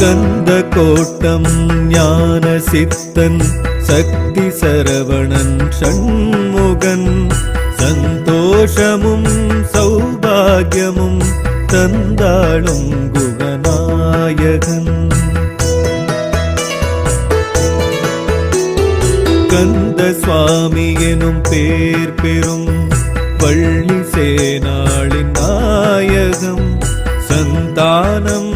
கந்த கோட்டம் ஞான சித்தன் சக்தி சரவணன் ஷண்முகன் சந்தோஷமும் சௌபாகியமும் தந்தாளும் குகநாயகன். சுவாமி எனும் பேர் பெறும் பள்ளி சேனாளின் நாயகம். சந்தானம்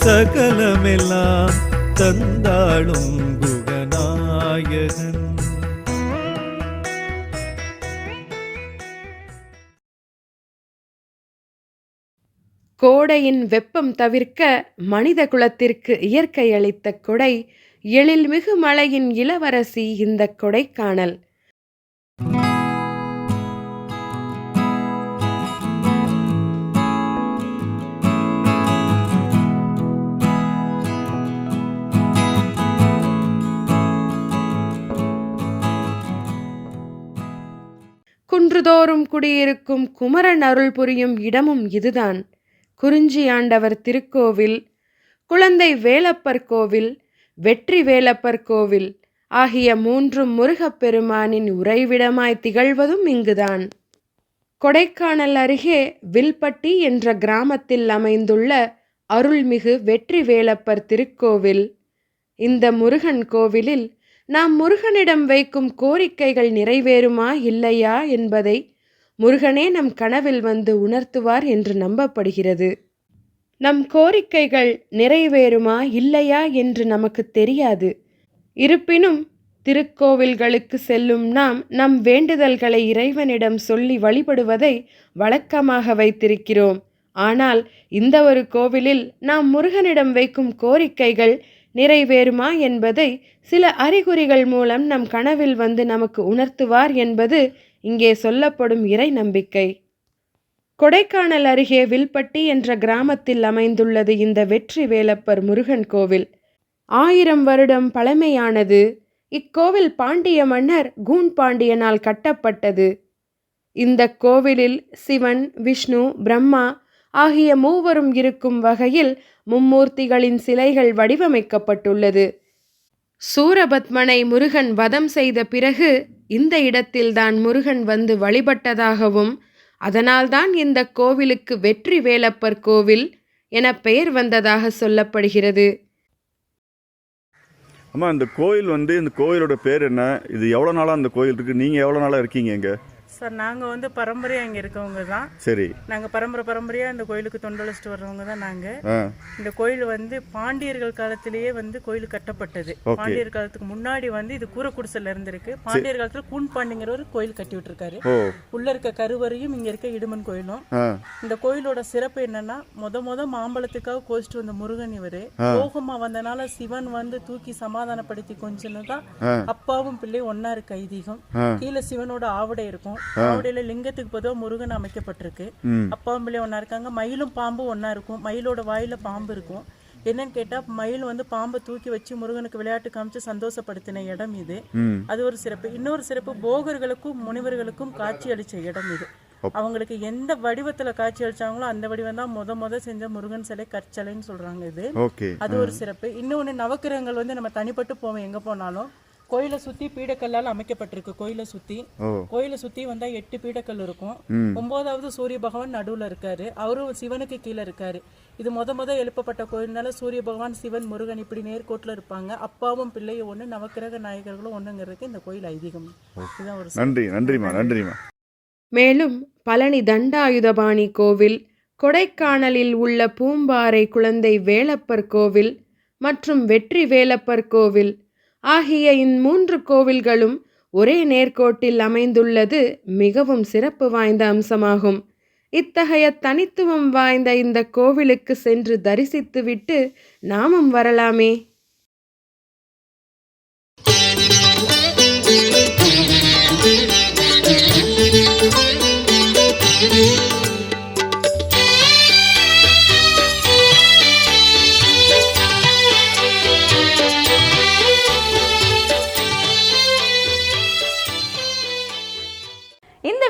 சகலமெல்லாம் தந்தாளும் குகநாயகன். கோடையின் வெப்பம் தவிர்க்க மனித குலத்திற்கு இயற்கை அளித்த கொடை எழில்மிகு மலையின் இளவரசி இந்த கொடைக்கானல். குன்றுதோறும் குடியிருக்கும் குமரன் அருள் புரியும் இடமும் இதுதான். குறிஞ்சி ஆண்டவர் திருக்கோவில் குழந்தை வேலப்பர் கோவில் வெற்றி வேலப்பர் கோவில் ஆகிய மூன்றும் முருகப்பெருமானின் உறைவிடமாய் திகழ்வதும் இங்குதான். கொடைக்கானல் அருகே வில்பட்டி என்ற கிராமத்தில் அமைந்துள்ள அருள்மிகு வெற்றி வேலப்பர் திருக்கோவில். இந்த முருகன் கோவிலில் நாம் முருகனிடம் வைக்கும் கோரிக்கைகள் நிறைவேறுமா இல்லையா என்பதை முருகனே நம் கனவில் வந்து உணர்த்துவார் என்று நம்பப்படுகிறது. நம் கோரிக்கைகள் நிறைவேறுமா இல்லையா என்று நமக்கு தெரியாது. இருப்பினும் திருக்கோவில்களுக்கு செல்லும் நாம் நம் வேண்டுதல்களை இறைவனிடம் சொல்லி வழிபடுவதை வழக்கமாக வைத்திருக்கிறோம். ஆனால் இந்த ஒரு கோவிலில் நாம் முருகனிடம் வைக்கும் கோரிக்கைகள் நிறைவேறுமா என்பதை சில அறிகுறிகள் மூலம் நம் கனவில் வந்து நமக்கு உணர்த்துவார் என்பது இங்கே சொல்லப்படும் இறை நம்பிக்கை. கொடைக்கானல் அருகே வில்பட்டி என்ற கிராமத்தில் அமைந்துள்ளது இந்த வெற்றி வேலப்பர் முருகன் கோவில். ஆயிரம் வருடம் பழமையானது. இக்கோவில் பாண்டிய மன்னர் கூன் பாண்டியனால் கட்டப்பட்டது. இந்த கோவிலில் சிவன் விஷ்ணு பிரம்மா ஆகிய மூவரும் இருக்கும் வகையில் மும்மூர்த்திகளின் சிலைகள் வடிவமைக்கப்பட்டுள்ளது. சூரபத்மனை முருகன் வதம் செய்த பிறகு இந்த இடத்தில்தான் முருகன் வந்து வழிபட்டதாகவும் அதனால்தான் இந்த கோவிலுக்கு வெற்றி வேலப்பர் கோவில் என பெயர் வந்ததாக சொல்லப்படுகிறது. அம்மா இந்த கோயில் வந்து இந்த கோயிலோட பேர் என்ன? இது எவ்வளோ நாளாக அந்த கோயில் இருக்குது நீங்கள் எவ்வளோ நாளாக இருக்கீங்க இங்கே? சார் நாங்கள் வந்து பரம்பரையாக இங்கே இருக்கவங்க தான். சரி. நாங்கள் பரம்பரை பரம்பரையாக இந்த கோயிலுக்கு தொண்டளிச்சுட்டு வர்றவங்க தான் நாங்கள் இந்த கோயில் வந்து பாண்டியர்கள் காலத்திலேயே வந்து கோயில் கட்டப்பட்டது. பாண்டியர் காலத்துக்கு முன்னாடி வந்து இது கூரை குடிசையில் இருந்திருக்கு பாண்டியர் காலத்தில் கூன் பாண்டிங்கிறவர் கோயில் கட்டி விட்டுருக்காரு. உள்ள இருக்க கருவறையும் இங்க இருக்க இடுமன் கோயிலும். இந்த கோயிலோட சிறப்பு என்னன்னா முத முத மாம்பழத்துக்காக கோச்சிட்டு வந்த முருகன் இவரு. போகமா வந்தனால சிவன் வந்து தூக்கி சமாதானப்படுத்தி கொஞ்சம் தான் அப்பாவும் பிள்ளை ஒன்னா இருக்க ஐதீகம். கீழே சிவனோட ஆவடை இருக்கும். ஆவடையில லிங்கத்துக்கு பொதுவா முருகன் அமைக்கப்பட்டிருக்கு. பிள்ளை ஒண்ணா இருக்காங்க. மயிலும் பாம்பும் ஒண்ணா இருக்கும். மயிலோட வாயில பாம்பு இருக்கும். என்னன்னு கேட்டா மயில் வந்து பாம்பை தூக்கி வச்சு முருகனுக்கு விளையாட்டு காமிச்சு சந்தோஷப்படுத்தின இடம் இது. அது ஒரு சிறப்பு. இன்னொரு சிறப்பு போகர்களுக்கும் முனிவர்களுக்கும் காட்சி அளிச்ச இடம் இது. அவங்களுக்கு எந்த வடிவத்துல காட்சி அளிச்சாங்களோ அந்த வடிவம் தான் முத முத செஞ்ச முருகன் சிலை கற்சலைன்னு சொல்றாங்க இது. அது ஒரு சிறப்பு. இன்னொன்னு நவக்கிரகங்கள் வந்து நம்ம தனிப்பட்டு போவோம். எங்க போனாலும். கோயிலை சுத்தி பீடக்கல்லால் அமைக்கப்பட்டிருக்கு கோயிலை சுத்தி. கோயிலை சுத்தி வந்தா எட்டு பீடக்கல் இருக்கும். ஒன்பதாவது சூரிய பகவான் நடுவுல இருக்காரு. அவரும் சிவனுக்கு கீழே இருக்காரு. இது முத முத எழுப்பப்பட்ட கோயில்னால சூரிய பகவான் சிவன் முருகன் இப்படி நேர்கோட்டில் இருப்பாங்க. அப்பாவும் பிள்ளையும் ஒண்ணு நவக்கிரக நாயகர்களும் ஒண்ணுங்கிறதுக்கு இந்த கோயில் ஐதீகம். இதுதான் ஒரு நன்றி நன்றிம்மா நன்றிம்மா. மேலும் பழனி தண்டாயுதபாணி கோவில் கொடைக்கானலில் உள்ள பூம்பாறை குழந்தை வேலப்பர் கோவில் மற்றும் வெற்றி வேலப்பர் கோவில் ஆகிய இம்மூன்று கோவில்களும் ஒரே நேர்கோட்டில் அமைந்துள்ளது மிகவும் சிறப்பு வாய்ந்த அம்சமாகும். இத்தகைய தனித்துவம் வாய்ந்த இந்த கோவிலுக்கு சென்று தரிசித்துவிட்டு நாமும் வரலாமே.